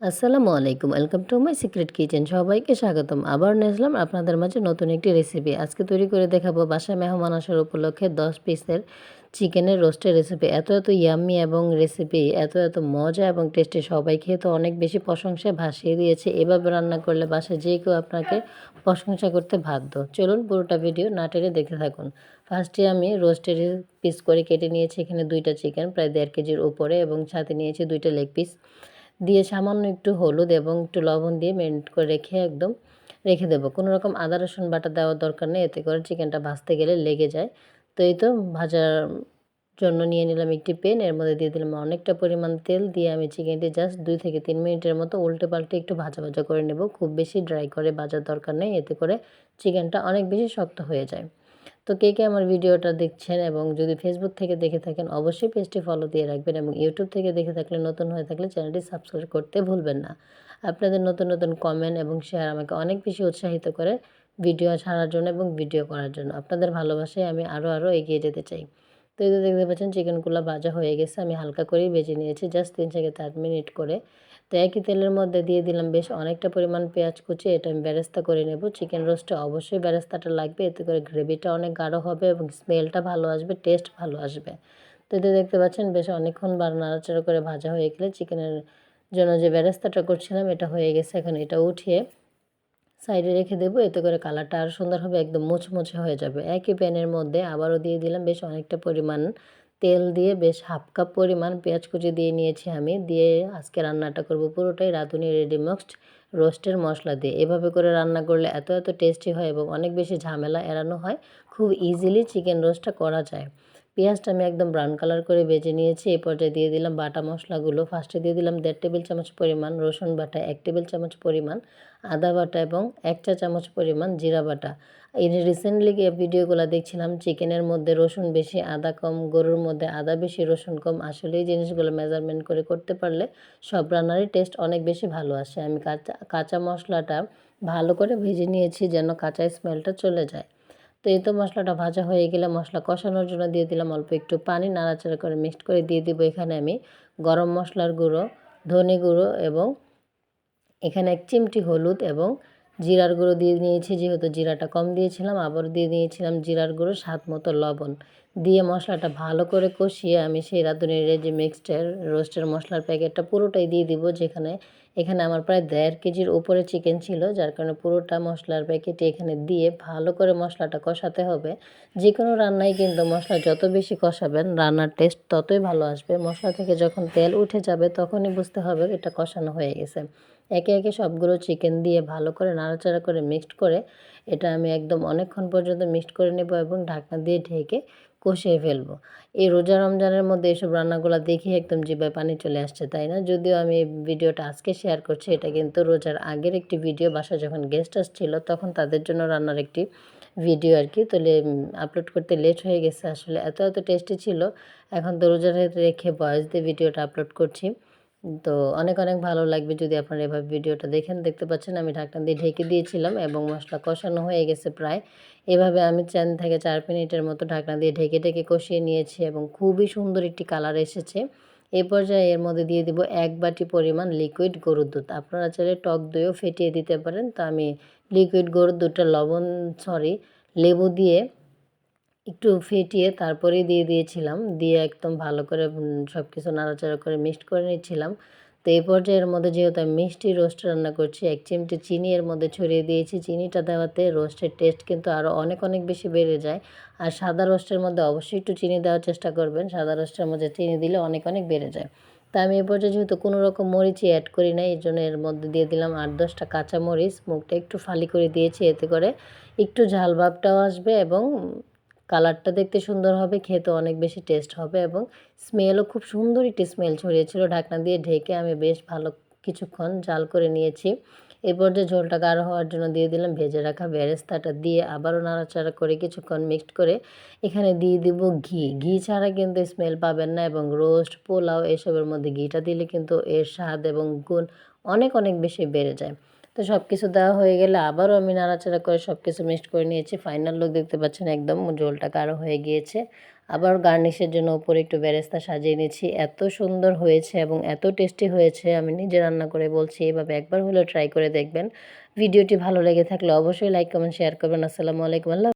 আসসালামু আলাইকুম welcome to my secret kitchen সবাইকে স্বাগতম। আবার নিয়ে আসলাম আপনাদের মাঝে নতুন একটি রেসিপি আজকে তৈরি করে দেখাবো বাসায় মেহমান আসার উপলক্ষে দশ পিসের চিকেনের রোস্টের রেসিপি এত এত ইয়াম্মি এবং রেসিপি এত এত মজা এবং টেস্টি সবাই খেয়ে তো অনেক বেশি প্রশংসায় ভাসিয়ে দিয়েছে। এভাবে রান্না করলে বাসায় যে কেউ আপনাকে প্রশংসা করতে বাধ্য। চলুন পুরোটা ভিডিও না টেনে দেখতে থাকুন। ফার্স্টে আমি রোস্টের পিস করে কেটে নিয়েছি। এখানে দুইটা চিকেন প্রায় দেড় কেজির উপরে এবং সাথে নিয়েছি দুইটা লেগ পিস দিয়ে সামান্য একটু হলুদ এবং একটু লবণ দিয়ে মেরিনেট করে রেখে একদম রেখে দেবো। কোনো রকম আদা, রসুন বাটা দেওয়ার দরকার নেই, এতে করে চিকেনটা ভাজতে গেলে লেগে যায়। তো এই তো ভাজার জন্য নিয়ে নিলাম একটি পেন এর মধ্যে দিয়ে দিলাম অনেকটা পরিমাণ তেল দিয়ে আমি চিকেনটি জাস্ট দুই থেকে তিন মিনিটের মতো উল্টে পাল্টে একটু ভাজা ভাজা করে নেব। খুব বেশি ড্রাই করে ভাজার দরকার নেই, এতে করে চিকেনটা অনেক বেশি শক্ত হয়ে যায়। তো কে কে আমার ভিডিওটা দেখছেন এবং যদি ফেসবুক থেকে দেখে থাকেন, অবশ্যই পেজটি ফলো দিয়ে রাখবেন এবং ইউটিউব থেকে দেখে থাকলে, নতুন হয়ে থাকলে চ্যানেলটি সাবস্ক্রাইব করতে ভুলবেন না। আপনাদের নতুন নতুন কমেন্ট এবং শেয়ার আমাকে অনেক বেশি উৎসাহিত করে ভিডিও ছাড়ার জন্য এবং ভিডিও করার জন্য। আপনাদের ভালোবাসায় আমি আরও আরও এগিয়ে যেতে চাই। তো এই দেখতে পাচ্ছেন চিকেনগুলো ভাজা হয়ে গেছে, আমি হালকা করেই বেজে নিয়েছি জাস্ট তিন থেকে চার মিনিট করে। তো একই তেলের মধ্যে দিয়ে দিলাম বেশ অনেকটা পরিমাণ পেঁয়াজ কুচি, এটা আমি ব্যারেস্তা করে নেব। চিকেন রোস্টে অবশ্যই বেরেস্তাটা লাগবে, এতে করে গ্রেভিটা অনেক গাঢ় হবে এবং স্মেলটা ভালো আসবে টেস্ট ভালো আসবে। তো এতে দেখতে পাচ্ছেন বেশ অনেকক্ষণ বার নাড়াচাড়া করে ভাজা হয়ে গেলে চিকেনের জন্য যে ব্যারেস্তাটা করছিলাম, এটা হয়ে গেছে, এখন এটা উঠিয়ে সাইডে রেখে দেবো, এতে করে কালারটা আরও সুন্দর হবে, একদম মুচমুচে হয়ে যাবে। একই প্যানের মধ্যে আবারও দিয়ে দিলাম বেশ অনেকটা পরিমাণ তেল দিয়ে, বেশ হাফ কাপ পরিমাণ পেঁয়াজ কুচি দিয়ে নিয়েছি আমি। দিয়ে আজকে রান্নাটা করব পুরোটাই রাঁধুনি রেডি মিক্সড রোস্টের মশলা দিয়ে। এভাবে করে রান্না করলে এত এত টেস্টি হয় এবং অনেক বেশি ঝামেলা এড়ানো হয়। খুব ইজিলি চিকেন রোস্টটা করা যায়। পেঁয়াজটা আমি একদম ব্রাউন কালার করে বেজে নিয়েছি। এই পর্যায়ে দিয়ে দিলাম বাটা মশলাগুলো। ফার্স্টে দিয়ে দিলাম দেড় টেবিল চামচ পরিমাণ রসুন বাটা, এক টেবিল চামচ পরিমাণ আদা বাটা এবং এক চা চামচ পরিমাণ জিরা বাটা। এই রিসেন্টলি ভিডিওগুলো দেখছিলাম চিকেনের মধ্যে রসুন বেশি, আদা কম, গরুর মধ্যে আদা বেশি, রসুন কম, আসলে এই জিনিসগুলো মেজারমেন্ট করে করতে পারলে সব রান্নারই টেস্ট অনেক বেশি ভালো আসে। আমি কাঁচা কাঁচা মশলাটা ভালো করে ভেজে নিয়েছি যেন কাঁচা স্মেলটা চলে যায়। তো এই তো মশলাটা ভাজা হয়ে গেলে মশলা কষানোর জন্য দিয়ে দিলাম অল্প একটু পানি, নাড়াচাড়া করে মিক্সড করে দিয়ে দিব এখানে আমি গরম মশলার গুঁড়ো, ধনে গুঁড়ো এবং এখানে এক চিমটি হলুদ এবং জিরার গুঁড়ো দিয়ে নিয়েছি। যেহেতু জিরাটা কম দিয়েছিলাম আবার দিয়ে দিয়েছিলাম জিরার গুঁড়ো স্বাদ মতো লবণ। দিয়ে মশলাটা ভালো করে কষিয়ে আমি সেই রাঁধুনির যে মিক্সডের রোস্টের মশলার প্যাকেটটা পুরোটাই দিয়ে দিব, যেখানে, এখানে আমার প্রায় দেড় কেজির উপরে চিকেন ছিল, যার কারণে পুরোটা মশলার প্যাকেটে এখানে দিয়ে ভালো করে মশলাটা কষাতে হবে। যে কোনো রান্নায় কিন্তু মশলা যত বেশি কষাবেন, রান্নার টেস্ট ততই ভালো আসবে। মশলা থেকে যখন তেল উঠে যাবে, তখনই বুঝতে হবে এটা কষানো হয়ে গেছে। একে একে সবগুলো চিকেন দিয়ে ভালো করে নাড়াচাড়া করে মিক্সড করে, এটা আমি একদম অনেকক্ষণ পর্যন্ত মিক্সড করে নেব এবং ঢাকনা দিয়ে ঢেকে কষিয়ে ফেলব। এই রোজা রমজানের মধ্যে এসব রান্নাগুলো দেখে একদম জিবায় পানি চলে আসছে, তাই না? যদিও আমি ভিডিওটা আজকে শেয়ার করছি, এটা কিন্তু রোজার আগের একটি ভিডিও বাসা যখন গেস্ট আসছিল তখন তাদের জন্য রান্নার একটি ভিডিও আর কি। তাহলে আপলোড করতে লেট হয়ে গেছে, আসলে এত এত টেস্টি ছিল। এখন তো রোজার রেখে বয়স দিয়ে ভিডিওটা আপলোড করছি। তো অনেক অনেক ভালো লাগবে যদি আপনারা এভাবে ভিডিওটা দেখেন। দেখতে পাচ্ছেন আমি ঢাকনা দিয়ে ঢেকে দিয়েছিলাম এবং মশলা কষানো হয়ে গেছে প্রায়। এভাবে আমি চার থেকে চার মিনিটের মতো ঢাকনা দিয়ে ঢেকে ঢেকে কষিয়ে নিয়েছি এবং খুবই সুন্দর একটি কালার এসেছে। এ পর্যায়ে এর মধ্যে দিয়ে দিব এক বাটি পরিমাণ লিকুইড গরুর দুধ। আপনারা চাইলে টক দইও ফেটিয়ে দিতে পারেন। তো আমি লিকুইড গরুর দুধটা লবণ সরি লেবু দিয়ে একটু ফেটিয়ে তারপরেই দিয়ে দিয়েছিলাম। দিয়ে একদম ভালো করে সব কিছু নাড়াচাড়া করে মিক্সড করে নিচ্ছিলাম। তো এই পর্যায়ের মধ্যে যেহেতু আমি মিষ্টি রোস্ট রান্না করছি, এক চিমটি চিনি এর মধ্যে ছড়িয়ে দিয়েছি। চিনিটা দেওয়াতে রোস্টের টেস্ট কিন্তু আরও অনেক অনেক বেশি বেড়ে যায়। আর সাদা রোস্টের মধ্যে অবশ্যই একটু চিনি দেওয়ার চেষ্টা করবেন। সাদা রোস্টের মধ্যে চিনি দিলে অনেক অনেক বেড়ে যায়। তা আমি এ পর্যায়ে যেহেতু কোনো রকম মরিচই অ্যাড করি না এই জন্য এর মধ্যে দিয়ে দিলাম আট, দশটা কাঁচা মরিচ মুখটা একটু ফালি করে দিয়েছি, এতে করে একটু ঝাল ভাবটাও আসবে এবং কালারটা দেখতে সুন্দর হবে, খেতে অনেক বেশি টেস্ট হবে এবং স্মেলও খুব সুন্দর একটি স্মেল ছড়িয়েছিল। ঢাকনা দিয়ে ঢেকে আমি বেশ ভালো কিছুক্ষণ জাল করে নিয়েছি। এরপর যে ঝোলটা গাঢ় হওয়ার জন্য দিয়ে দিলাম, ভেজে রাখা বেরেস্তাটা দিয়ে আবারও নাড়াচাড়া করে কিছুক্ষণ মিক্সড করে এখানে দিয়ে দিব ঘি। ঘি ছাড়া কিন্তু স্মেল পাবেন না এবং রোস্ট পোলাও এসবের মধ্যে ঘিটা দিলে কিন্তু এর স্বাদ এবং গুণ অনেক অনেক বেশি বেড়ে যায়। তো সব কিছু দেওয়া হয়ে গেলে আবারও আমি নাড়াচাড়া করে সব কিছু মিক্সড করে নিয়েছি। ফাইনাল লুক দেখতে পাচ্ছেন একদম জোলটা কারও হয়ে গিয়েছে। আবার গার্নিশের জন্য উপরে একটু বেরেস্তা সাজিয়ে নিয়েছি এত সুন্দর হয়েছে এবং এত টেস্টি হয়েছে, আমি নিজে রান্না করে বলছি, এভাবে একবার হলেও ট্রাই করে দেখবেন। ভিডিওটি ভালো লেগে থাকলে অবশ্যই লাইক কমেন্ট শেয়ার করবেন। আসসালামু আলাইকুম, আল্লাহ